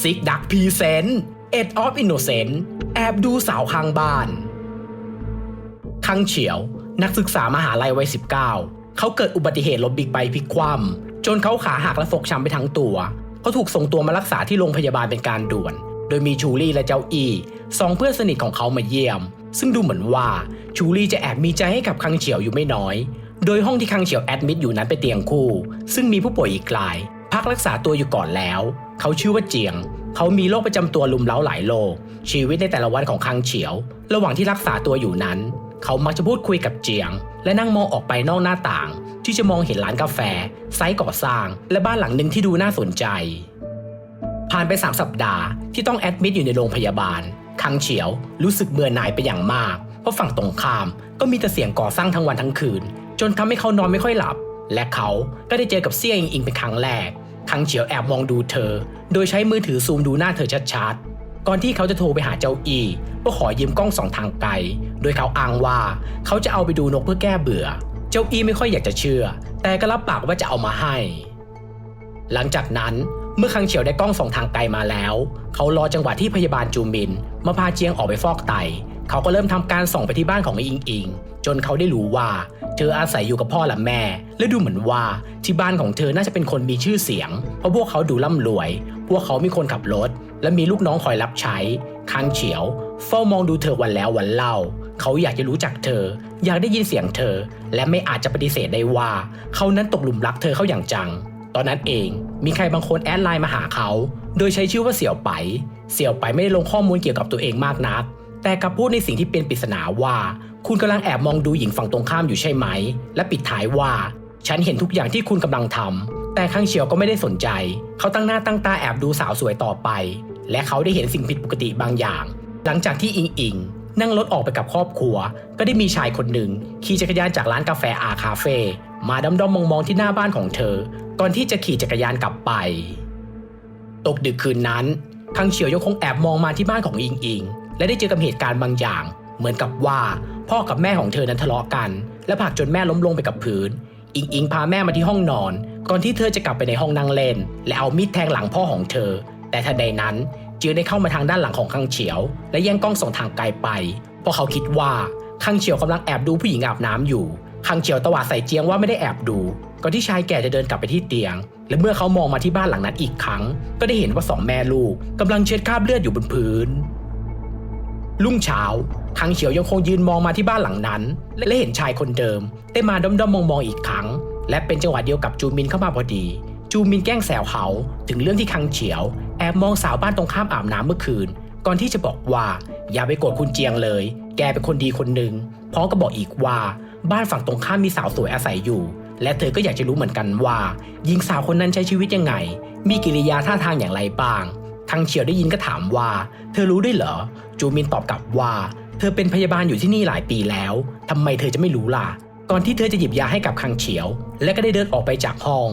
ซิกดักพีเซนเอ็ดออฟอินโนเซนต์แอบดูสาวข้างบ้านคังเฉียว นักศึกษามหาลัยวัย 19 เขาเกิดอุบัติเหตุรถบิ๊กไบค์พลิกคว่ำจนเขาขาหักและฟกช้ำไปทั้งตัว เขาถูกส่งตัวมารักษาที่โรงพยาบาลเป็นการด่วน โดยมีชูลี่และเจ้าอีสองเพื่อนสนิทของเขามาเยี่ยม ซึ่งดูเหมือนว่าชูลี่จะแอบมีใจให้กับคังเฉียวอยู่ไม่น้อย โดยห้องที่คังเฉียวแอดมิดอยู่นั้นเป็นเตียงคู่ ซึ่งมีผู้ป่วยอีกราย พักรักษาตัวอยู่ก่อนแล้ว เขาชื่อว่าเจียง เขามีโรคประจำตัวลุมเล้าหลายโรคชีวิตในแต่ละวันของคังเฉียว ระหว่างที่รักษาตัวอยู่นั้น เขามักจะพูดคุยกับเจียง และนั่งมองออกไปนอกหน้าต่าง ที่จะมองเห็นร้านกาแฟ ไซต์ก่อสร้าง และบ้านหลังหนึ่งที่ดูน่าสนใจ ผ่านไป 3 สัปดาห์ที่ต้องแอดมิดอยู่ในโรงพยาบาล คังเฉียวรู้สึกเบื่อหน่ายไปอย่างมาก เพราะฝั่งตรงข้ามก็มีแต่เสียงก่อสร้างทั้งวันทั้งคืน จนทำให้เขานอนไม่ค่อยหลับ และเขาก็ได้เจอกับเซี่ยอิงอิงเป็นครั้งแรก คังเฉียวแอบมองดูเธอ โดยใช้มือถือซูมดูหน้าเธอชัดๆ ก่อนที่เขาจะโทรไปหาเจ้าอีเพื่อขอยืมกล้องสองทางไกล โดยเขาอ้างว่าเขาจะเอาไปดูนกเพื่อแก้เบื่อ เจ้าอีไม่ค่อยอยากจะเชื่อ แต่ก็รับปากว่าจะเอามาให้ หลังจากนั้นเมื่อคังเฉียวได้กล้องส่องทางไกลมาแล้ว เขารอจังหวะที่พยาบาลจูมิน มาพาเจียงออกไปฟอกไต เขาก็เริ่มทำการส่องไปที่บ้านของอิงอิง จนเขาได้รู้ว่า เธออาศัยอยู่กับพ่อและแม่ และดูเหมือนว่าที่บ้านของเธอน่าจะเป็นคนมีชื่อเสียง เพราะพวกเขาดูร่ำรวย พวกเขามีคนขับรถ และมีลูกน้องคอยรับใช้คังเฉียว เฝ้ามองดูเธอวันแล้ววันเล่า เขาอยากจะรู้จักเธอ อยากได้ยินเสียงเธอ และไม่อาจจะปฏิเสธได้ว่า เขานั้นตกหลุมรักเธอเข้าอย่างจัง ตอนนั้นเองมีใครบางคนแอดไลน์มาหาเขา โดยใช้ชื่อว่าเสี่ยวไป เสี่ยวไปไม่ได้ลงข้อมูลเกี่ยวกับตัวเองมากนัก แต่กลับพูดในสิ่งที่เป็นปริศนาว่า คุณกำลังแอบมองดูหญิงฝั่งตรงข้ามอยู่ใช่ไหม และปิดท้ายว่า ฉันเห็นทุกอย่างที่คุณกำลังทำแต่ข้างเฉียวก็ไม่ได้สนใจ เขาตั้งหน้าตั้งตาแอบดูสาวสวยต่อไป และเขาได้เห็นสิ่งผิดปกติบางอย่าง หลังจากที่อิงอิงนั่งรถออกไปกับครอบครัว ก็ได้มีชายคนหนึ่งขี่จักรยานจากร้านกาแฟอาคาเฟ่มาด้อมๆมองๆที่หน้าบ้านของเธอ ก่อนที่จะขี่จักรยานกลับไป ตกดึกคืนนั้นคังเฉียวยังคงแอบมองมาที่บ้านของอิงอิง และได้เจอกับเหตุการณ์บางอย่าง เหมือนกับว่าพ่อกับแม่ของเธอนั้นทะเลาะกัน และผลักจนแม่ล้มลงไปกับพื้น อิงอิงพาแม่มาที่ห้องนอน ก่อนที่เธอจะกลับไปในห้องนั่งเล่น และเอามีดแทงหลังพ่อของเธอ แต่ทันใดนั้นเจือได้เข้ามาทางด้านหลังของคังเฉียว และแย่งกล้องส่องทางไกลไปเพราะเขาคิดว่าคังเฉียวกำลังแอบดูผู้หญิงอาบน้ำอยู่คังเฉียวตวาดใส่เจียงว่าไม่ได้แอบดูก่อนที่ชายแก่จะเดินกลับไปที่เตียง และเมื่อเขามองมาที่บ้านหลังนั้นอีกครั้ง ก็ได้เห็นว่าสองแม่ลูกกำลังเช็ดคราบเลือดอยู่บนพื้น รุ่งเช้าคังเฉียวยังคงยืนมองมาที่บ้านหลังนั้น และเห็นชายคนเดิม ได้มาด้อมๆมองๆอีกครั้ง และเป็นจังหวะเดียวกับจูมินเข้ามาพอดี จูมินแกล้งแซวเขาถึงเรื่องที่คังเฉียวแอบมองสาวบ้านตรงข้ามอาบน้ำเมื่อคืน ก่อนที่จะบอกว่าอย่าไปโกรธคุณเจียงเลย แกเป็นคนดีคนหนึ่งพร้อมก็บอกอีกว่า บ้านฝั่งตรงข้ามมีสาวสวยอาศัยอยู่ และเธอก็อยากจะรู้เหมือนกันว่าหญิงสาวคนนั้นใช้ชีวิตยังไง มีกิริยาท่าทางอย่างไรบ้าง คังเฉียวได้ยินก็ถามว่า เธอรู้ด้วยเหรอ จูมินตอบกลับว่า เธอเป็นพยาบาลอยู่ที่นี่หลายปีแล้วทำไมเธอจะไม่รู้ล่ะ ก่อนที่เธอจะหยิบยาให้กับคังเฉียว และก็ได้เดินออกไปจากห้อง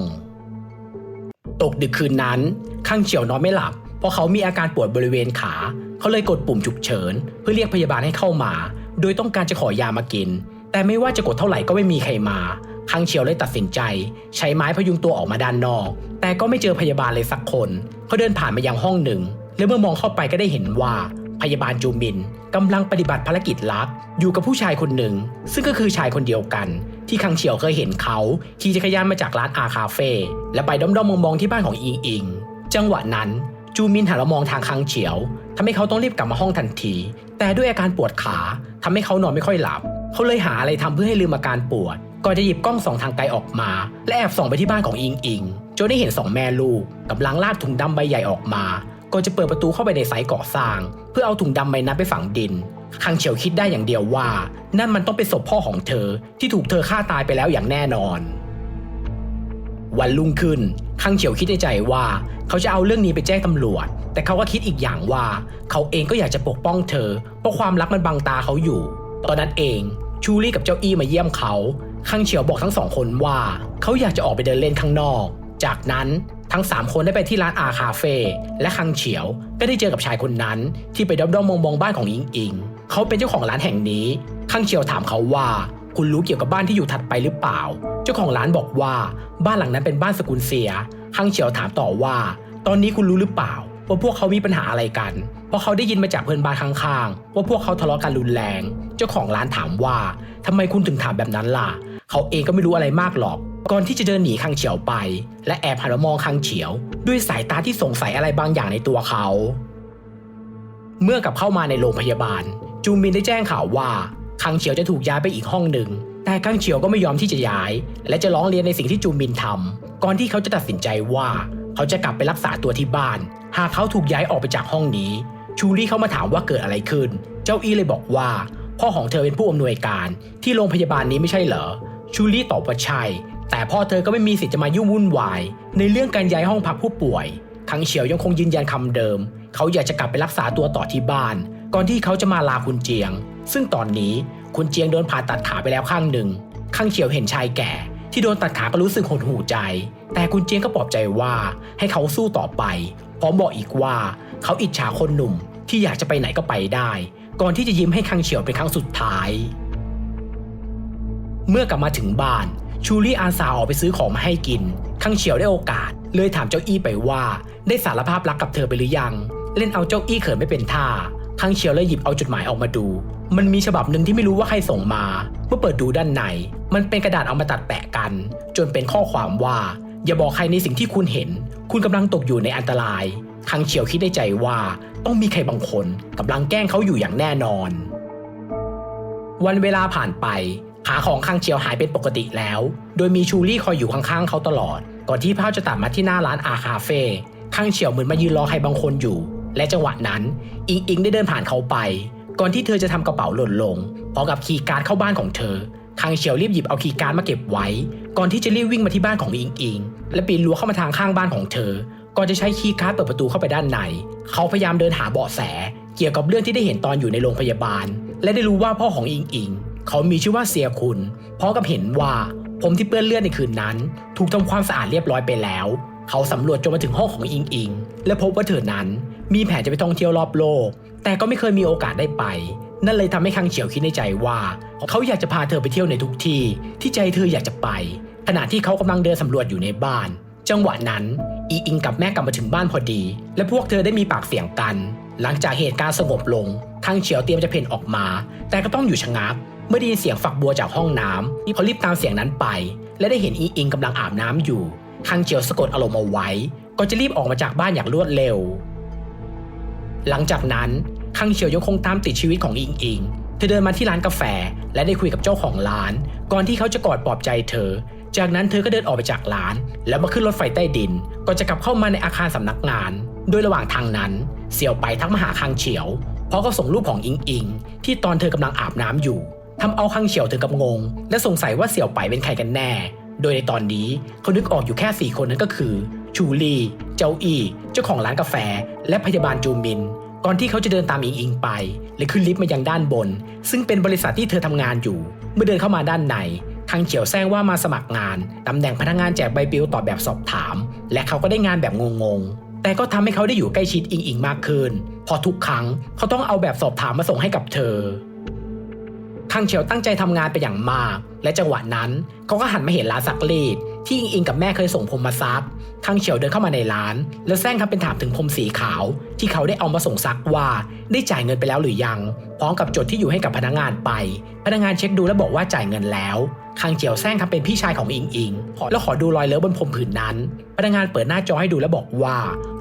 ตกดึกคืนนั้น คังเฉียวนอนไม่หลับ เพราะเขามีอาการปวดบริเวณขา เขาเลยกดปุ่มฉุกเฉิน เพื่อเรียกพยาบาลให้เข้ามา โดยต้องการจะขอยามากิน แต่ไม่ว่าจะกดเท่าไหร่ก็ไม่มีใครมา คังเฉียวเลยตัดสินใจ ใช้ไม้พยุงตัวออกมาด้านนอก แต่ก็ไม่เจอพยาบาลเลยสักคนเขาเดินผ่านมายังห้องหนึ่ง และเมื่อมองเข้าไปก็ได้เห็นว่าพยาบาลจูมินกำลังปฏิบัติภารกิจลับอยู่กับผู้ชายคนหนึ่ง ซึ่งก็คือชายคนเดียวกัน ที่คังเฉียวเคยเห็นเขาขี่จักรยานมาจากร้านอาคาเฟ่และไปด้อมๆมองๆที่บ้านของอิงอิง จังหวะนั้นจูมินหันมามองทางคังเฉียวทำให้เขาต้องรีบกลับมาห้องทันที แต่ด้วยอาการปวดขาทำให้เขานอนไม่ค่อยหลับ เขาเลยหาอะไรทำเพื่อให้ลืมอาการปวด ก่อนจะหยิบกล้องส่องทางไกลออกมา และแอบส่องไปที่บ้านของอิงอิงจนได้เห็นสองแม่ลูกกำลังลากถุงดำใบใหญ่ออกมาก่อนจะเปิดประตูเข้าไปในไซต์ก่อสร้าง เพื่อเอาถุงดำใบนั้นไปฝังดินคังเฉียวคิดได้อย่างเดียวว่า นั่นมันต้องเป็นศพพ่อของเธอที่ถูกเธอฆ่าตายไปแล้วอย่างแน่นอน วันรุ่งขึ้นคังเฉียวคิดในใจว่า เขาจะเอาเรื่องนี้ไปแจ้งตำรวจ แต่เขาก็คิดอีกอย่างว่า เขาเองก็อยากจะปกป้องเธอ เพราะความรักมันบังตาเขาอยู่ ตอนนั้นเองชูรี่กับเจ้าอี้มาเยี่ยมเขา คังเฉียวบอกทั้งสองคนว่า เขาอยากจะออกไปเดินเล่นข้างนอก จากนั้นทั้ง 3 คนได้ไปที่ร้านอาคาเฟ่และคังเฉียวก็ได้เจอกับชายคนนั้น ที่ไปด้อมๆมองๆบ้านของอิงอิง เขาเป็นเจ้าของร้านแห่งนี้ คังเฉียวถามเขาว่าคุณรู้เกี่ยวกับบ้านที่อยู่ถัดไปหรือเปล่า เจ้าของร้านบอกว่าบ้านหลังนั้นเป็นบ้านสกุลเสีย คังเฉียวถามต่อว่า ตอนนี้คุณรู้หรือเปล่า ว่าพวกเขามีปัญหาอะไรกัน เพราะเขาได้ยินมาจากเพื่อนบ้านข้างๆ ว่าพวกเขาทะเลาะกันรุนแรง เจ้าของร้านถามว่าทำไมคุณถึงถามแบบนั้นล่ะ เขาเองก็ไม่รู้อะไรมากหรอก ก่อนที่จะเดินหนีคังเฉียวไป และแอบหันมองคังเฉียว ด้วยสายตาที่สงสัยอะไรบางอย่างในตัวเขา เมื่อกลับเข้ามาในโรงพยาบาล จูมินได้แจ้งข่าวว่าคังเฉียวจะถูกย้ายไปอีกห้องหนึ่ง แต่คังเฉียวก็ไม่ยอมที่จะย้าย และจะร้องเรียนในสิ่งที่จูมินทำก่อนที่เขาจะตัดสินใจว่าเขาจะกลับไปรักษาตัวที่บ้าน หากเขาถูกย้ายออกไปจากห้องนี้ ชูรี่เข้ามาถามว่าเกิดอะไรขึ้น เจ้าอี้เลยบอกว่า พ่อของเธอเป็นผู้อำนวยการที่โรงพยาบาลนี้ไม่ใช่เหรอ ชูรี่ตอบว่าใช่แต่พ่อเธอก็ไม่มีสิทธิ์จะมายุ่งวุ่นวาย ในเรื่องการย้ายห้องพักผู้ป่วย คังเฉียวยังคงยืนยันคำเดิม เขาอยากจะกลับไปรักษาตัวต่อที่บ้าน ก่อนที่เขาจะมาลาคุณเจียง ซึ่งตอนนี้คุณเจียงโดนผ่าตัดขาไปแล้วข้างหนึ่ง คังเฉียวเห็นชายแก่ ที่โดนตัดขาก็รู้สึกหดหู่ใจ แต่คุณเจียงก็ปลอบใจว่าให้เขาสู้ต่อไป พร้อมบอกอีกว่า เขาอิจฉาคนหนุ่มที่อยากจะไปไหนก็ไปได้ ก่อนที่จะยิ้มให้คังเฉียวเป็นครั้งสุดท้าย เมื่อกลับมาถึงบ้าน ชูรี่อาสาออกไปซื้อของมาให้กินคังเฉียวได้โอกาส เลยถามเจ้าอี้ไปว่า ได้สารภาพรักกับเธอไปหรือยัง เล่นเอาเจ้าอี้เขินไม่เป็นท่าคังเฉียวเลยหยิบเอาจดหมายออกมาดู มันมีฉบับหนึ่งที่ไม่รู้ว่าใครส่งมา เมื่อเปิดดูด้านใน มันเป็นกระดาษเอามาตัดแปะกัน จนเป็นข้อความว่า อย่าบอกใครในสิ่งที่คุณเห็น คุณกำลังตกอยู่ในอันตรายคังเฉียวคิดในใจว่าต้องมีใครบางคนกำลังแกล้งเขาอยู่อย่างแน่นอนวันเวลาผ่านไป ขาของคังเฉียวหายเป็นปกติแล้ว โดยมีชูรี่คอยอยู่ข้างๆเขาตลอด ก่อนที่ภาพจะตัดมาที่หน้าร้านอาคาเฟ่คังเฉียวเหมือนมายืนรอใครบางคนอยู่ และจังหวะนั้น อิงอิงได้เดินผ่านเขาไป ก่อนที่เธอจะทำกระเป๋าหล่นลงพร้อมกับคีย์การ์ดเข้าบ้านของเธอคังเฉียวรีบหยิบเอาคีย์การ์ดมาเก็บไว้ ก่อนที่จะรีบวิ่งมาที่บ้านของอิงอิง และปีนรั้วเข้ามาทางข้างบ้านของเธอ ก่อนจะใช้คีย์การ์ดเปิดประตูเข้าไปด้านใน เขาพยายามเดินหาเบาะแส เกี่ยวกับเรื่องที่ได้เห็นตอนอยู่ในโรงพยาบาล และได้รู้ว่าพ่อของอิงอิง เขามีชื่อว่าเสียคุณพร้อมกับเห็นว่าผมที่เปื้อนเลือดในคืนนั้น ถูกทำความสะอาดเรียบร้อยไปแล้ว เขาสำรวจจนมาถึงห้องของอิงอิง และพบว่าเธอนั้น มีแผนจะไปท่องเที่ยวรอบโลก แต่ก็ไม่เคยมีโอกาสได้ไป นั่นเลยทำให้คังเฉียวคิดในใจว่า เขาอยากจะพาเธอไปเที่ยวในทุกที่ ที่ใจเธออยากจะไป ขณะที่เขากำลังเดินสำรวจอยู่ในบ้าน จังหวะนั้นอีอิงกับแม่กลับมาถึงบ้านพอดี และพวกเธอได้มีปากเสียงกัน หลังจากเหตุการณ์สงบลงคังเฉียวเตรียมจะเพ่นออกมา แต่ก็ต้องอยู่ชะงัก เมื่อได้ยินเสียงฝักบัวจากห้องน้ำที่เขารีบตามเสียงนั้นไป และได้เห็นอีอิงกำลังอาบน้ำอยู่คังเฉียวสะกดอารมณ์เอาไว้ ก็จะรีบออกมาจากบ้านอย่างรวดเร็ว หลังจากนั้นคังเฉียวยังคงตามติดชีวิตของอิงอิง เธอเดินมาที่ร้านกาแฟ และได้คุยกับเจ้าของร้าน ก่อนที่เขาจะกอดปลอบใจเธอ จากนั้นเธอก็เดินออกไปจากร้าน แล้วมาขึ้นรถไฟใต้ดินก่อนจะกลับเข้ามาในอาคารสำนักงาน โดยระหว่างทางนั้น เสี่ยวไปทักมาหาคังเฉียว เพราะก็ส่งรูปของอิงอิง ที่ตอนเธอกำลังอาบน้ำอยู่ ทำเอาคังเฉียวถึงกับงง และสงสัยว่าเสี่ยวไปเป็นใครกันแน่ โดยในตอนนี้เขานึกออกอยู่แค่สี่คนนั้นก็คือ ชูลี่ เจ้าอี้เจ้าของร้านกาแฟ และพยาบาลจูมิน ก่อนที่เขาจะเดินตามอิงอิงไปและขึ้นลิฟต์มายังด้านบน ซึ่งเป็นบริษัทที่เธอทำงานอยู่ เมื่อเดินเข้ามาด้านในคังเฉียวแซงว่ามาสมัครงาน ตำแหน่งพนักงานแจกใบปลิวตอบแบบสอบถาม และเขาก็ได้งานแบบงงๆ แต่ก็ทำให้เขาได้อยู่ใกล้ชิดอิงอิงมากขึ้น พอทุกครั้งเขาต้องเอาแบบสอบถามมาส่งให้กับเธอ ทางเฉียวตั้งใจทำงานไปอย่างมาก และจังหวะนั้นเขาก็หันมาเห็นร้านซักรีด ที่อิงอิงกับแม่เคยส่งผมมาซักคังเฉียวเดินเข้ามาในร้าน แล้วแซงทำเป็นถามถึงผมสีขาว ที่เขาได้เอามาส่งซักว่า ได้จ่ายเงินไปแล้วหรือยัง พร้อมกับจดที่อยู่ให้กับพนักงานไป พนักงานเช็คดูและบอกว่าจ่ายเงินแล้วคังเฉียวแซงทำเป็นพี่ชายของอิงอิงขอแล้วขอดูรอยเลอะบนผมผืนนั้น พนักงานเปิดหน้าจอให้ดูและบอกว่า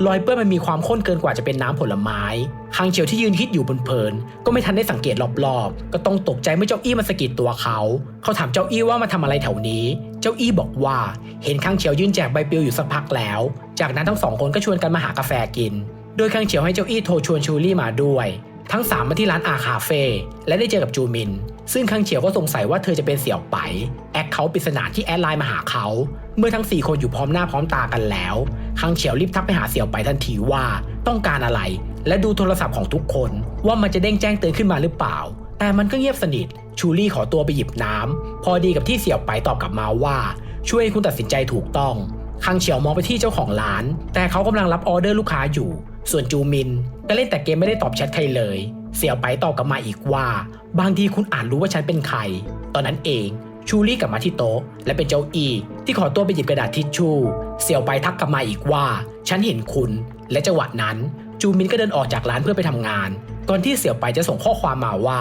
รอยเปื้อนมันมีความข้นเกินกว่าจะเป็นน้ำผลไม้คังเฉียวที่ยืนคิดอยู่บนเพลิน ก็ไม่ทันได้สังเกตรอบๆ ก็ต้องตกใจเมื่อเจ้าอี้มาสะกิดตัวเขา เขาถามเจ้าอี้ว่ามาทำอะไรแถวนี้ เจ้าอี้บอกว่าเห็นคังเฉียวยื่นแจกใบปลิวอยู่สักพักแล้ว จากนั้นทั้งสองคนก็ชวนกันมาหากาแฟกิน โดยคังเฉียวให้เจ้าอี้โทรชวนชูรี่มาด้วย ทั้งสามมาที่ร้านอาคาเฟ่และได้เจอกับจูมิน ซึ่งคังเฉียวก็สงสัยว่าเธอจะเป็นเสี่ยวไปแอคเขาท์ปริศนาที่แอดไลน์มาหาเขา เมื่อทั้ง 4 คนอยู่พร้อมหน้าพร้อมตากันแล้วคังเฉียวรีบทักไปหาเสี่ยวไปทันทีว่าต้องการอะไร และดูโทรศัพท์ของทุกคน ว่ามันจะเด้งแจ้งเตือนขึ้นมาหรือเปล่า แต่มันก็เงียบสนิท ชูรี่ขอตัวไปหยิบน้ำพอดีกับที่เสี่ยวไปตอบกลับมาว่าช่วยให้คุณตัดสินใจถูกต้อง คังเฉียวมองไปที่เจ้าของร้าน แต่เขากำลังรับออเดอร์ลูกค้าอยู่ ส่วนจูมิน ก็เล่นแต่เกมไม่ได้ตอบแชทใครเลย เสี่ยวไปตอบกลับมาอีกว่า บางทีคุณอ่านรู้ว่าฉันเป็นใคร ตอนนั้นเองชูรี่กลับมาที่โต๊ะ และเป็นเจ้าอี ที่ขอตัวไปหยิบกระดาษทิชชู่ เสี่ยวไปทักกลับมาอีกว่า ฉันเห็นคุณ และจังหวะนั้น จูมินก็เดินออกจากร้านเพื่อไปทำงาน ก่อนที่เสี่ยวไปจะส่งข้อความมาว่า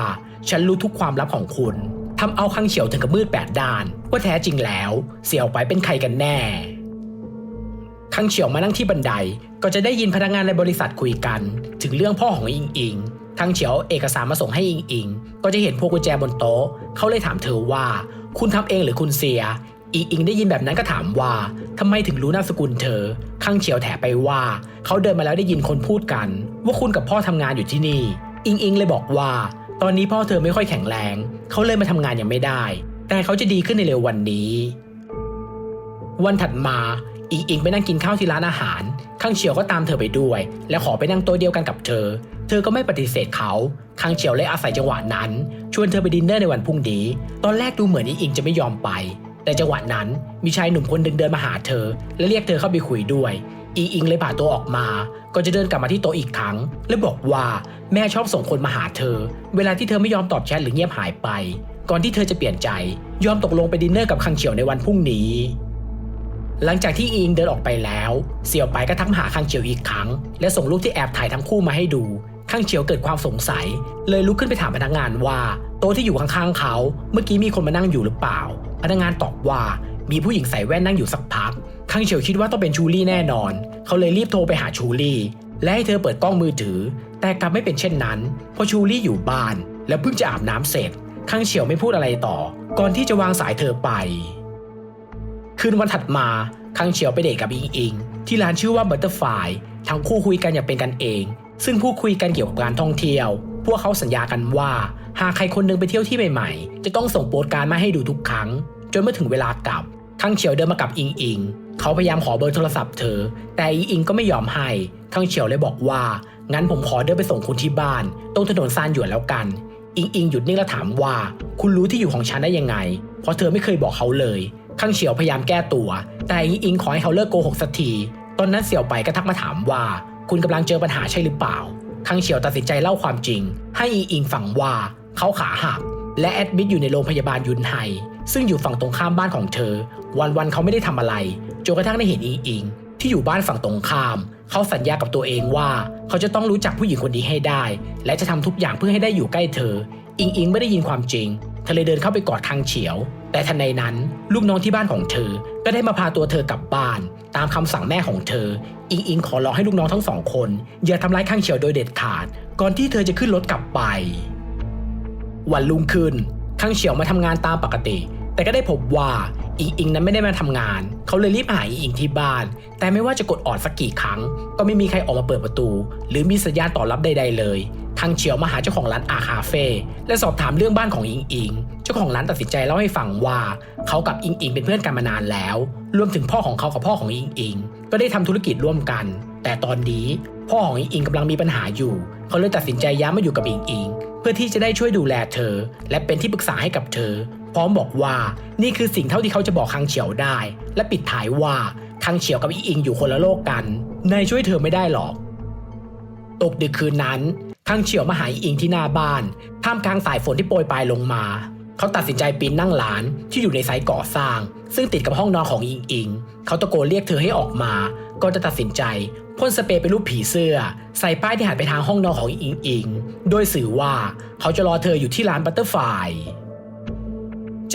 ฉันรู้ทุกความลับของคุณทำเอาคังเฉียวถึงกับมืดแปดด้าน ว่าแท้จริงแล้ว เสี่ยวไปเป็นใครกันแน่ คังเฉียวมานั่งที่บันไดก็จะได้ยินพนักงานในบริษัทคุยกัน ถึงเรื่องพ่อของอิงอิงคังเฉียวเอกสารมาส่งให้อิงอิง ก็จะเห็นพวงกุญแจบนโต๊ะเขาเลยถามเธอว่า คุณทำเองหรือคุณเสียอิงอิงได้ยินแบบนั้นก็ถามว่าทำไมถึงรู้นามสกุลเธอคังเฉียวแถไปว่า เขาเดินมาแล้วได้ยินคนพูดกัน ว่าคุณกับพ่อทำงานอยู่ที่นี่ อิงอิงเลยบอกว่า ตอนนี้พ่อเธอไม่ค่อยแข็งแรง เขาเลยมาทำงานยังไม่ได้ แต่เขาจะดีขึ้นในเร็ววันนี้ วันถัดมาอิงอิงไปนั่งกินข้าวที่ร้านอาหาร ข้างเฉียวก็ตามเธอไปด้วย และขอไปนั่งโต๊ะเดียวกันกับเธอ เธอก็ไม่ปฏิเสธเขา ข้างเฉียวเลยอาศัยจังหวะนั้น ชวนเธอไปดินเนอร์ในวันพรุ่งนี้ ตอนแรกดูเหมือนอิงอิงจะไม่ยอมไป แต่จังหวะนั้นมีชายหนุ่มคนหนึ่งเดินมาหาเธอ และเรียกเธอเข้าไปคุยด้วย อิงอิงเลยผ่าตัวออกมา ก็จะเดินกลับมาที่โต๊ะอีกครั้ง และบอกว่าแม่ชอบส่งคนมาหาเธอ เวลาที่เธอไม่ยอมตอบแชทหรือเงียบหายไป ก่อนที่เธอจะเปลี่ยนใจ ยอมตกลงไปดินเนอร์กับคังเฉียวในวันพรุ่งนี้ หลังจากที่อิงเดินออกไปแล้ว เสี่ยวไปก็ทักมาหาคังเฉียวอีกครั้ง และส่งรูปที่แอบถ่ายทั้งคู่มาให้ดูคังเฉียวเกิดความสงสัย เลยลุกขึ้นไปถามพนักงานว่า โต๊ะที่อยู่ข้างๆเขา เมื่อกี้มีคนมานั่งอยู่หรือเปล่า พนักงานตอบว่า มีผู้หญิงใส่แว่นนั่งอยู่สักพัก คังเฉียวคิดว่าต้องเป็นชูลี่แน่นอน เขาเลยรีบโทรไปหาชูลี่ และให้เธอเปิดกล้องมือถือ แต่กลับไม่เป็นเช่นนั้น เพราะชูลี่อยู่บ้าน และเพิ่งจะอาบน้ำเสร็จ คังเฉียวไม่พูดอะไรต่อ ก่อนที่จะวางสายเธอไป คืนวันถัดมา คังเฉียวไปเดทกับอิงอิง ที่ร้านชื่อว่าบัตเตอร์ไฟทั้งคู่คุยกันอย่างเป็นกันเอง ซึ่งพูดคุยกันเกี่ยวกับการท่องเที่ยว พวกเขาสัญญากันว่า หากใครคนหนึงไปเที่ยวที่ใหม่ๆ จะต้องส่งโปสการ์ดมาให้ดูทุกครั้ง จนเมื่อถึงเวลากลับ คังเฉียวเดินมากับอิงอิง เขาพยายามขอเบอร์โทรศัพท์เธอ แต่อิงอิงก็ไม่ยอมให้คังเฉียวเลยบอกว่า งั้นผมขอเดินไปส่งคุณที่บ้าน ตรงถนนซานหยวนแล้วกัน อิงอิงหยุดนิ่งและถามว่า คุณรู้ที่อยู่ของฉันได้ยังไง เพราะเธอไม่เคยบอกเขาเลยข้างเฉียวพยายามแก้ตัว แต่อิงอิงขอให้เขาเลิกโกหกสักที ตอนนั้นเสี่ยวไปก็ทักมาถามว่า คุณกำลังเจอปัญหาใช่หรือเปล่าข้างเฉียวตัดสินใจเล่าความจริง ให้อิงอิงฟังว่าเขาขาหักและแอดมิดอยู่ในโรงพยาบาลยุนไฮ ซึ่งอยู่ฝั่งตรงข้ามบ้านของเธอ วันๆเขาไม่ได้ทำอะไรจนกระทั่งได้เห็นอิงอิงที่อยู่บ้านฝั่งตรงข้าม เขาสัญญากับตัวเองว่า เขาจะต้องรู้จักผู้หญิงคนนี้ให้ได้ และจะทำทุกอย่างเพื่อให้ได้อยู่ใกล้เธอ อิงอิงไม่ได้ยินความจริงเธอเลยเดินเข้าไปกอดคังเฉียว แต่ทันใดนั้น ลูกน้องที่บ้านของเธอ ก็ได้มาพาตัวเธอกลับบ้าน ตามคำสั่งแม่ของเธอ อิงอิงขอร้องให้ลูกน้องทั้งสองคน อย่าทำร้ายคังเฉียวโดยเด็ดขาด ก่อนที่เธอจะขึ้นรถกลับไป วันรุ่งขึ้น คังเฉียวมาทำงานตามปกติ แต่ก็ได้พบว่าอิงอิงนั้นไม่ได้มาทำงาน เขาเลยรีบหาอิงอิงที่บ้าน แต่ไม่ว่าจะกดออดสักกี่ครั้ง ก็ไม่มีใครออกมาเปิดประตู หรือมีสัญญาณตอบรับใด ๆ เลยคังเฉียวมาหาเจ้าของร้านอาคาเฟ่และสอบถามเรื่องบ้านของอิงอิง เจ้าของร้านตัดสินใจเล่าให้ฟังว่า เขากับอิงอิงเป็นเพื่อนกันมานานแล้ว รวมถึงพ่อของเขากับพ่อของอิงอิง ก็ได้ทำธุรกิจร่วมกัน แต่ตอนนี้พ่อของอิงอิงกำลังมีปัญหาอยู่ เขาเลยตัดสินใจย้ายมาอยู่กับอิงอิง พื่อที่จะได้ช่วยดูแลเธอ และเป็นที่ปรึกษาให้กับเธอ พร้อมบอกว่านี่คือสิ่งเท่าที่เขาจะบอกคังเฉียวได้ และปิดท้ายว่าคังเฉียวกับอีอิงอยู่คนละโลกกันนายช่วยเธอไม่ได้หรอก ตกดึกคืนนั้นคังเฉียวมาหาอีอิงที่หน้าบ้านท่ามกลางสายฝนที่โปรยปลายลงมา เขาตัดสินใจปีนนั่งหลานที่อยู่ในไซต์ก่อสร้าง ซึ่งติดกับห้องนอนของอิงอิง เขาตะโกนเรียกเธอให้ออกมา ก็จะตัดสินใจพ่นสเปรย์เป็นรูปผีเสื้อ ใส่ป้ายที่หันไปทางห้องนอนของอิงอิง โดยสื่อว่าเขาจะรอเธออยู่ที่ร้านบัตเตอร์ไฟ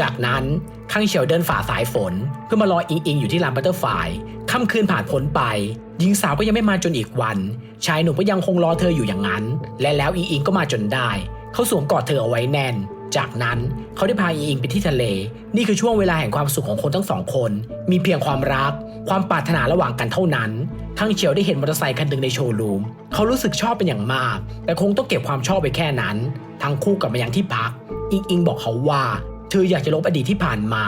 จากนั้นคังเฉียวเดินฝ่าสายฝน เพื่อมารออิงอิงอยู่ที่ลานบัตเตอร์ไฟค่ำคืนผ่านพ้นไปหญิงสาวก็ยังไม่มาจนอีกวัน ชายหนุ่มก็ยังคงรอเธออยู่อย่างนั้น และแล้วอิงอิงก็มาจนได้ เขาสวมกอดเธอเอาไว้แน่น จากนั้นเขาได้พาอิงอิงไปที่ทะเล นี่คือช่วงเวลาแห่งความสุขของคนทั้งสองคน มีเพียงความรัก ความปรารถนาระหว่างกันเท่านั้นคังเฉียวได้เห็นมอเตอร์ไซค์คันหนึ่งในโชว์รูม เขารู้สึกชอบเป็นอย่างมาก แต่คงต้องเก็บความชอบไปแค่นั้น ทั้งคู่กลับมายังที่พัก อิงอิงบอกเขาว่า เธออยากจะลบอดีตที่ผ่านมา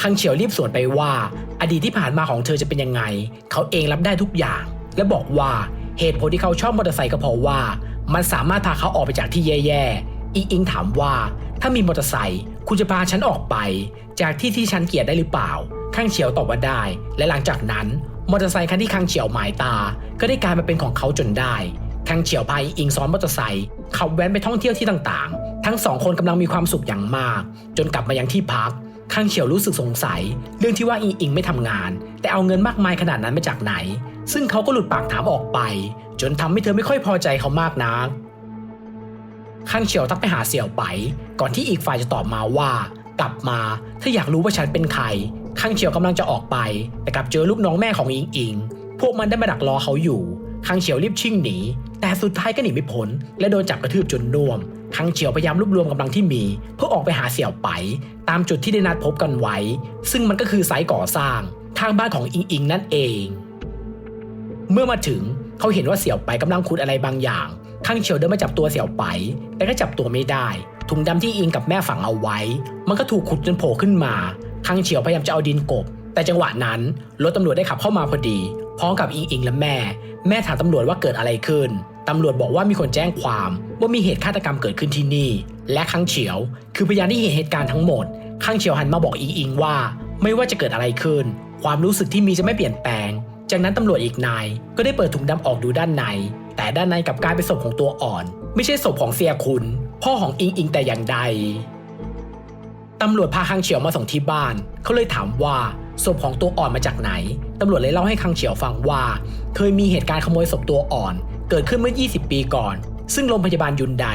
คังเฉียวรีบสวนไปว่า อดีตที่ผ่านมาของเธอจะเป็นยังไง เขาเองรับได้ทุกอย่าง และบอกว่าเหตุผลที่เขาชอบมอเตอร์ไซค์ก็เพราะว่า มันสามารถพาเขาออกไปจากที่แย่ๆอิงอิงถามว่า ถ้ามีมอเตอร์ไซค์คุณจะพาฉันออกไป จากที่ที่ฉันเกลียดได้หรือเปล่าคังเฉียวตอบว่าได้ และหลังจากนั้นมอเตอร์ไซค์คันที่คังเฉียวหมายตา ก็ได้กลายมาเป็นของเขาจนได้คังเฉียวพาอิงอิงซ้อนมอเตอร์ไซค์ขับแว้นไปท่องเที่ยวที่ต่างๆ ทั้งสองคนกำลังมีความสุขอย่างมาก จนกลับมายังที่พักข้างเฉียวรู้สึกสงสัย เรื่องที่ว่าอิงอิงไม่ทำงาน แต่เอาเงินมากมายขนาดนั้นมาจากไหน ซึ่งเขาก็หลุดปากถามออกไป จนทำให้เธอไม่ค่อยพอใจเขามากนัก ข้างเฉียวทักไปหาเสี่ยวไป ก่อนที่อีกฝ่ายจะตอบมาว่า กลับมาถ้าอยากรู้ว่าฉันเป็นใครข้างเฉียวกำลังจะออกไป แต่กลับเจอลูกน้องแม่ของอิงอิง พวกมันได้มาดักรอเขาอยู่ข้างเฉียวรีบชิ่งหนีแต่สุดท้ายก็หนีไม่พ้นและโดนจับกระทืบจนน่วมข้างเฉียวพยายามรวบรวมกำลังที่มี เพื่อออกไปหาเสี่ยวไป ตามจุดที่ได้นัดพบกันไว้ ซึ่งมันก็คือไซต์ก่อสร้างข้างบ้านของอิงอิงนั่นเอง เมื่อมาถึงเขาเห็นว่าเสี่ยวไปกำลังขุดอะไรบางอย่าง ข้างเฉียวเดินมาจับตัวเสี่ยวไป แต่ก็จับตัวไม่ได้ ถุงดำที่อิงกับแม่ฝังเอาไว้ มันก็ถูกขุดจนโผล่ขึ้นมา ข้างเฉียวพยายามจะเอาดินกบ แต่จังหวะนั้นรถตำรวจได้ขับเข้ามาพอดี พร้อมกับอิงอิงและแม่ แม่ถามตำรวจว่าเกิดอะไรขึ้นตำรวจบอกว่ามีคนแจ้งความว่ามีเหตุฆาตกรรมเกิดขึ้นที่นี่ และข้างเฉียว คือพยานที่เห็นเหตุการณ์ทั้งหมด ข้างเฉียวหันมาบอกอิงอิงว่า ไม่ว่าจะเกิดอะไรขึ้น ความรู้สึกที่มีจะไม่เปลี่ยนแปลง จากนั้นตำรวจอีกนายก็ได้เปิดถุงดำออกดูด้านใน แต่ด้านในกับกลายเป็นศพของตัวอ่อน ไม่ใช่ศพของเสียคุณ พ่อของอิงอิงแต่อย่างใดตำรวจพาคังเฉียวมาส่งที่บ้าน เขาเลยถามว่าศพของตัวอ่อนมาจากไหน ตำรวจเลยเล่าให้คังเฉียวฟังว่า เคยมีเหตุการณ์ขโมยศพตัวอ่อน เกิดขึ้นเมื่อ 20 ปีก่อน ซึ่งโรงพยาบาลยุนได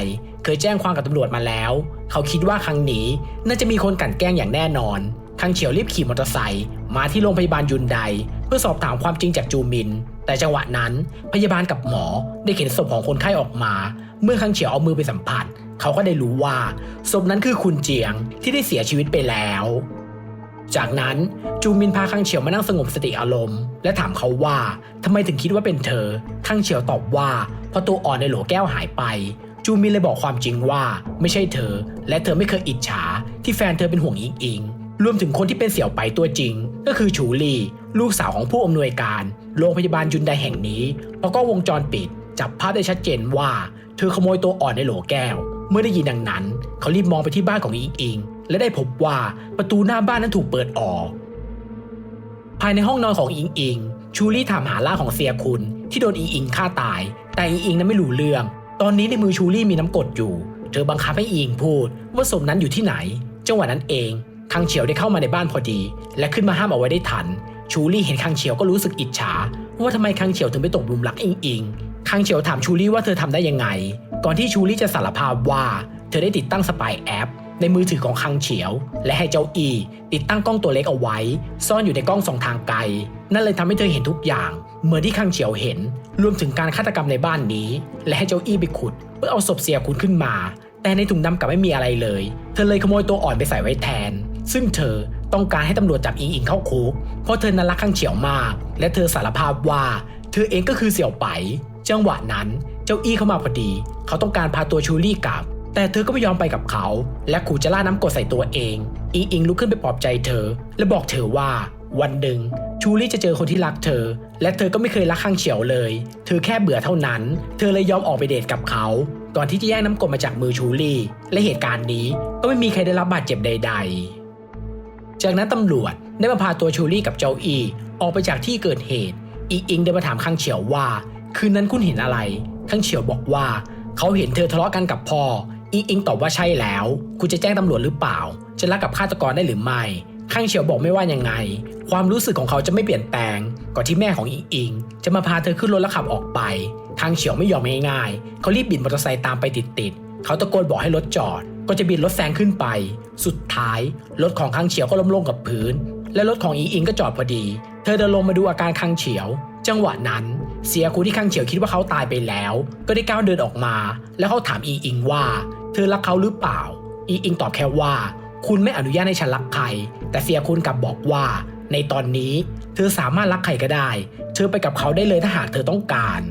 เคยแจ้งความกับตำรวจมาแล้ว เขาคิดว่าครั้งนี้น่าจะมีคนกลั่นแกล้งอย่างแน่นอน คังเฉียวรีบขี่มอเตอร์ไซค์มาที่โรงพยาบาลยุนได เพื่อสอบถามความจริงจากจูมิน แต่จังหวะนั้นพยาบาลกับหมอได้เห็นศพของคนไข้ออกมา เมื่อคังเฉียวเอามือไปสัมผัส เขาก็ได้รู้ว่าศพนั้นคือคุณเจียงที่ได้เสียชีวิตไปแล้ว จากนั้นจูมินพาคังเฉียวมานั่งสงบสติอารมณ์ และถามเขาว่าทำไมถึงคิดว่าเป็นเธอ คังเฉียวตอบว่าเพราะตัวอ่อนในโหลแก้วหายไป จูมินเลยบอกความจริงว่าไม่ใช่เธอ และเธอไม่เคยอิจฉาที่แฟนเธอเป็นห่วงอิงอิงรวมถึงคนที่เป็นเสี่ยวไปตัวจริง ก็คือชูลี่ ลูกสาวของผู้อำนวยการโรงพยาบาลยุนไดแห่งนี้เพราะก็วงจรปิด จับภาพได้ชัดเจนว่า เธอขโมยตัวอ่อนในโหลแก้ว เมื่อได้ยินดังนั้น เขารีบมองไปที่บ้านของอิงอิง และได้พบว่าประตูหน้าบ้านนั้นถูกเปิดออก ภายในห้องนอนของอิงอิง ชูลี่ถามหาล่าของเซียคุณ ที่โดนอิงอิงฆ่าตาย แต่อิงอิงนั้นไม่รู้เรื่อง ตอนนี้ในมือชูลี่มีน้ำกรดอยู่ เธอบังคับให้อิงพูด ว่าศพนั้นอยู่ที่ไหนจังหวะนั้นเองคังเฉียวได้เข้ามาในบ้านพอดี และขึ้นมาห้ามเอาไว้ได้ทัน ชูลี่เห็นคังเฉียวก็รู้สึกอิจฉาว่าทำไมคังเฉียวถึงไปตกหลุมรักอิงอิงคังเฉียวถามชูลี่ว่าเธอทำได้ยังไง ก่อนที่ชูลี่จะสารภาพว่า เธอได้ติดตั้งสปายแอป ในมือถือของคังเฉียว และให้เจ้าอี ติดตั้งกล้องตัวเล็กเอาไว้ ซ่อนอยู่ในกล้องส่องทางไกล นั่นเลยทำให้เธอเห็นทุกอย่าง เหมือนที่คังเฉียวเห็น รวมถึงการฆาตกรรมในบ้านนี้ และให้เจ้าอี้ไปขุด เพื่อเอาศพเสียคุณขึ้นมา แต่ในถุงดำกลับไม่มีอะไรเลย เธอเลยขโมยตัวอ่อนไปใส่ไว้แทน ซึ่งเธอ ต้องการให้ตำรวจจับอิงอิงเข้าคุก เพราะเธอนั้นรักคังเฉียวมาก และเธอสารภาพว่า เธอเองก็คือเสี่ยวไปจังหวะนั้นเจ้าอี้เข้ามาพอดี เขาต้องการพาตัวชูลี่กลับ แต่เธอก็ไม่ยอมไปกับเขา และขู่จะล่าน้ำกรดใส่ตัวเอง อิงอิงลุกขึ้นไปปลอบใจเธอ และบอกเธอว่า วันหนึ่งชูลี่จะเจอคนที่รักเธอ และเธอก็ไม่เคยรักข้างเฉียวเลย เธอแค่เบื่อเท่านั้น เธอเลยยอมออกไปเดทกับเขา ก่อนที่จะแย่งน้ำกรดมาจากมือชูลี่ และเหตุการณ์นี้ก็ไม่มีใครได้รับบาดเจ็บใด ๆ จากนั้นตำรวจได้มาพาตัวชูลี่กับเจ้าอีออกไปจากที่เกิดเหตุอิงอิงเดินมาถามข้างเฉียวว่า คืนนั้นคุณเห็นอะไรข้างเฉียวบอกว่า เขาเห็นเธอทะเลาะกันกับพ่ออิงอิงตอบว่าใช่แล้ว คุณจะแจ้งตำรวจหรือเปล่า จะรักกับฆาตกรได้หรือไม่ข้างเฉียวบอกไม่ว่ายังไง ความรู้สึกของเขาจะไม่เปลี่ยนแปลง ก่อนที่แม่ของอิงอิง จะมาพาเธอขึ้นรถแล้วขับออกไปข้างเฉียวไม่ยอมง่ายๆเขารีบบิดมอเตอร์ไซค์ตามไปติดๆ เขาตะโกนบอกให้รถจอด ก็จะบินรถแซงขึ้นไป สุดท้ายรถของข้างเฉียวก็ล้มลงกับพื้น และรถของอิงอิงก็จอดพอดี เธอเดินลงมาดูอาการข้างเฉียว จังหวะนั้น เสียคูที่ข้างเฉียวคิดว่าเขาตายไปแล้ว ก็ได้ก้าวเดินออกมา แล้วเขาถามอิงอิงว่า เธอรักเขาหรือเปล่า อิงอิงตอบแค่ว่า คุณไม่อนุญาตให้ฉันรักใคร แต่เสียคุณกลับบอกว่า ในตอนนี้ เธอสามารถรักใครก็ได้ เธอไปกับเขาได้เลยถ้าหากเธอต้องการ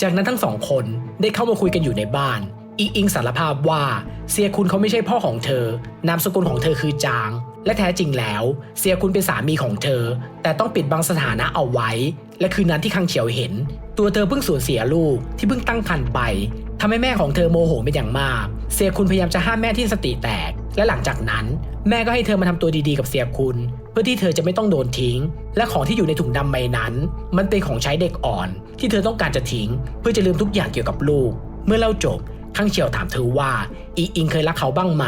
จากนั้นทั้งสองคนได้เข้ามาคุยกันอยู่ในบ้าน อิงอิงสารภาพว่าเสียคุณเขาไม่ใช่พ่อของเธอ นามสกุลของเธอคือจาง และแท้จริงแล้วเสียคุณเป็นสามีของเธอ แต่ต้องปิดบังสถานะเอาไว้ และคืนนั้นที่คังเฉียวเห็น ตัวเธอเพิ่งสูญเสียลูกที่เพิ่งตั้งครรภ์ไปทำให้แม่ของเธอโมโหเป็นอย่างมากเสียคุณพยายามจะห้ามแม่ที่สติแตก และหลังจากนั้น แม่ก็ให้เธอมาทำตัวดีๆกับเสียคุณ เพื่อที่เธอจะไม่ต้องโดนทิ้ง และของที่อยู่ในถุงดำใบนั้น มันเป็นของใช้เด็กอ่อน ที่เธอต้องการจะทิ้ง เพื่อจะลืมทุกอย่างเกี่ยวกับลูก เมื่อเล่าจบข้างเฉียวถามเธอว่าอีอิงเคยรักเขาบ้างไหม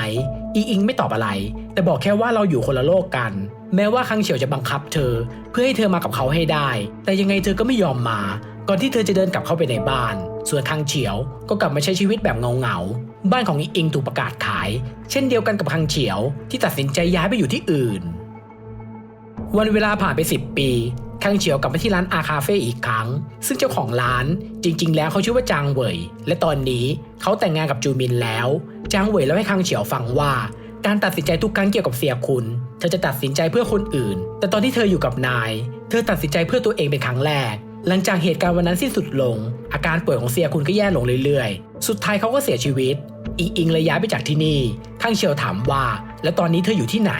อีอิงไม่ตอบอะไร แต่บอกแค่ว่าเราอยู่คนละโลกกัน แม้ว่าคังเฉียวจะบังคับเธอ เพื่อให้เธอมากับเขาให้ได้ แต่ยังไงเธอก็ไม่ยอมมา ก่อนที่เธอจะเดินกลับเข้าไปในบ้าน ส่วนคังเฉียวก็กลับมาใช้ชีวิตแบบเงาๆบ้านของอิงอิงถูกประกาศขาย เช่นเดียวกันกับคังเฉียวที่ตัดสินใจย้ายไปอยู่ที่อื่น วันเวลาผ่านไป 10 ปีคังเฉียวกลับมาที่ร้านอาคาเฟ่อีกครั้ง ซึ่งเจ้าของร้านจริง ๆ แล้วเขาชื่อว่าจางเหวยและตอนนี้เขาแต่งงานกับจูมินแล้ว จางเหวยเล่าให้คังเฉียวฟังว่า การตัดสินใจทุกครั้งเกี่ยวกับเสียคุณ เธอจะตัดสินใจเพื่อคนอื่น แต่ตอนที่เธออยู่กับนาย เธอตัดสินใจเพื่อตัวเองเป็นครั้งแรก หลังจากเหตุการณ์วันนั้นสิ้นสุดลง อาการป่วยของเสียคุณก็แย่ลงเรื่อยๆ สุดท้ายเขาก็เสียชีวิต อิงอิงเลยย้ายไปจากที่นี่คังเฉียวถามว่า แล้วตอนนี้เธออยู่ที่ไหน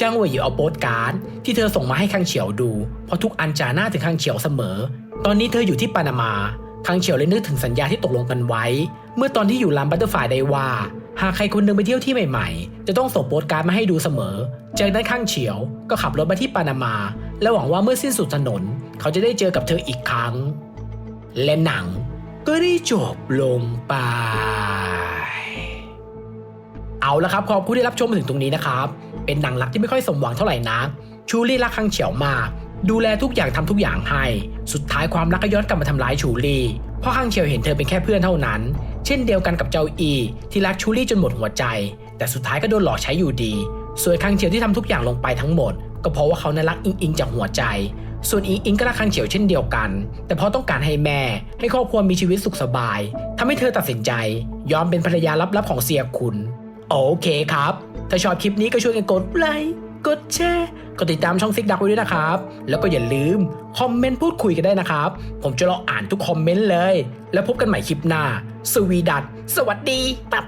จ้างเวยหยิบเอาโปสการ์ดที่เธอส่งมาให้คังเฉียวดู เพราะทุกอันจ่าหน้าถึงคังเฉียวเสมอ ตอนนี้เธออยู่ที่ปานามาคังเฉียวเลยนึกถึงสัญญาที่ตกลงกันไว้ เมื่อตอนที่อยู่ลำบัตเตอร์ฟลายได้ว่า หากใครคนหนึงไปเที่ยวที่ใหม่ๆ จะต้องส่งโปสการ์ดมาให้ดูเสมอ จากนั้นข้างเฉียวก็ขับรถมาที่ปานามา และหวังว่าเมื่อสิ้นสุดถนน เขาจะได้เจอกับเธออีกครั้ง และหนังก็ได้จบลงไป เอาละครับขอบคุณที่รับชมมาถึงตรงนี้นะครับ เป็นหนังรักที่ไม่ค่อยสมหวังเท่าไหร่นักชูลี่รักคังเฉียวมากดูแลทุกอย่างทำทุกอย่างให้ สุดท้ายความรักก็ย้อนกลับมาทำร้ายชูลี่เพราะคังเฉียวเห็นเธอเป็นแค่เพื่อนเท่านั้น เช่นเดียวกันกับเจ้าอี ที่รักชูลี่จนหมดหัวใจ แต่สุดท้ายก็โดนหลอกใช้อยู่ดี ส่วนคังเฉียวที่ทำทุกอย่างลงไปทั้งหมด ก็เพราะว่าเขานั้นรักอิงอิงจากหัวใจ ส่วนอิงอิงก็รักคังเฉียวเช่นเดียวกัน แต่เพราะต้องการให้แม่ ให้ครอบครัวมีชีวิตสุขสบายทำให้เธอตัดสินใจ ยอมเป็นภรรยาลับๆของเสียคุณ โอเคครับ ถ้าชอบคลิปนี้ก็ช่วยกันกดไลค์ กดแชร์ กดติดตามช่องซิกดักไว้ด้วยนะครับ แล้วก็อย่าลืมคอมเมนต์พูดคุยกันได้นะครับ ผมจะรออ่านทุกคอมเมนต์เลย แล้วพบกันใหม่คลิปหน้า สวีดัตสวัสดีปับ